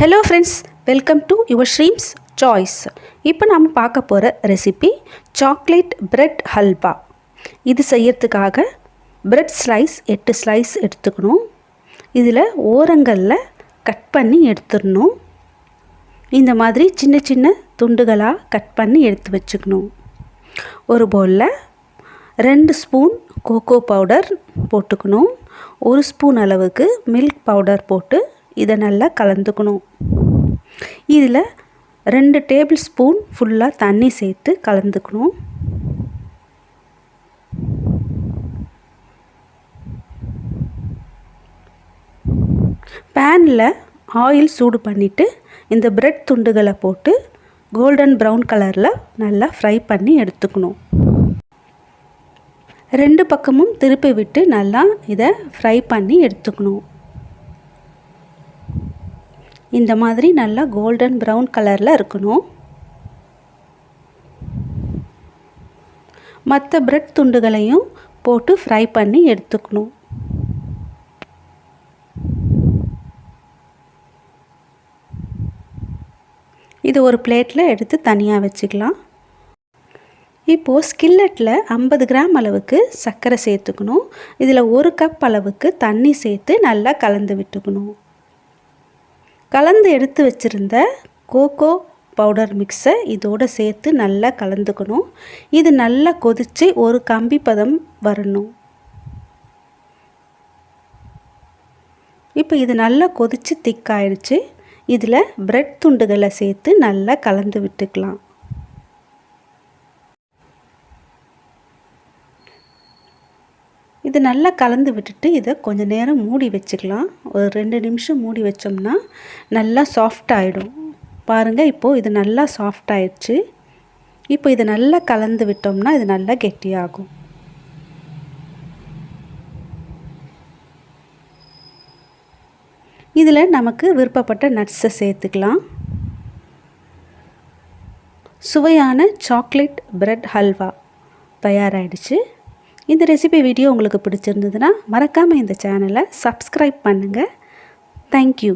Hello friends welcome to your streams choice இப்போ நாம் பார்க்க போகிற ரெசிபி சாக்லேட் பிரெட் ஹல்வா இது செய்யறதுக்காக பிரெட் ஸ்லைஸ் எட்டு ஸ்லைஸ் எடுத்துக்கணும். இதில் ஓரங்களில் கட் பண்ணி எடுத்துடணும். இந்த மாதிரி சின்ன சின்ன துண்டுகளாக கட் பண்ணி எடுத்து வச்சுக்கணும். ஒரு பவுலில் ரெண்டு ஸ்பூன் கோகோ பவுடர் போட்டுக்கணும். ஒரு ஸ்பூன் அளவுக்கு மில்க் பவுடர் போட்டு இதை நல்லா கலந்துக்கணும். இதில் ரெண்டு டேபிள் ஸ்பூன் ஃபுல்லாக தண்ணி சேர்த்து கலந்துக்கணும். பேனில் ஆயில் சூடு பண்ணிவிட்டு இந்த பிரெட் துண்டுகளை போட்டு கோல்டன் ப்ரௌன் கலரில் நல்லா ஃப்ரை பண்ணி எடுத்துக்கணும். ரெண்டு பக்கமும் திருப்பி விட்டு நல்லா இதை ஃப்ரை பண்ணி எடுத்துக்கணும். இந்த மாதிரி நல்லா கோல்டன் ப்ரௌன் கலரில் இருக்கணும். மற்ற பிரெட் துண்டுகளையும் போட்டு ஃப்ரை பண்ணி எடுத்துக்கணும். இது ஒரு பிளேட்டில் எடுத்து தனியாக வச்சுக்கலாம். இப்போது ஸ்கில்லட்டில் ஐம்பது கிராம் அளவுக்கு சர்க்கரை சேர்த்துக்கணும். இதில் ஒரு கப் அளவுக்கு தண்ணி சேர்த்து நல்லா கலந்து விட்டுக்கணும். கலந்து எடுத்து வச்சுருந்த கோகோ பவுடர் மிக்ஸை இதோடு சேர்த்து நல்லா கலந்துக்கணும். இது நல்லா கொதித்து ஒரு கம்பி பதம் வரணும். இப்போ இது நல்லா கொதித்து திக்காயிடுச்சு இதில் பிரெட் துண்டுகளை சேர்த்து நல்லா கலந்து விட்டுக்கலாம். இது நல்லா கலந்து விட்டுட்டு இதை கொஞ்சம் நேரம் மூடி வச்சுக்கலாம். ஒரு ரெண்டு நிமிஷம் மூடி வச்சோம்னா நல்லா சாஃப்ட் ஆகிடும் பாருங்கள் இப்போது இது நல்லா சாஃப்ட் ஆயிடுச்சு. இப்போ இதை நல்லா கலந்து விட்டோம்னா இது நல்லா கெட்டியாகும். இதில் நமக்கு விருப்பப்பட்ட நட்ஸை சேர்த்துக்கலாம். சுவையான சாக்லேட் பிரெட் ஹல்வா தயாராகிடுச்சு இந்த ரெசிபி வீடியோ உங்களுக்கு பிடிச்சிருந்ததுன்னா மறக்காமல் இந்த சேனலை சப்ஸ்கிரைப் பண்ணுங்கள் தேங்க்யூ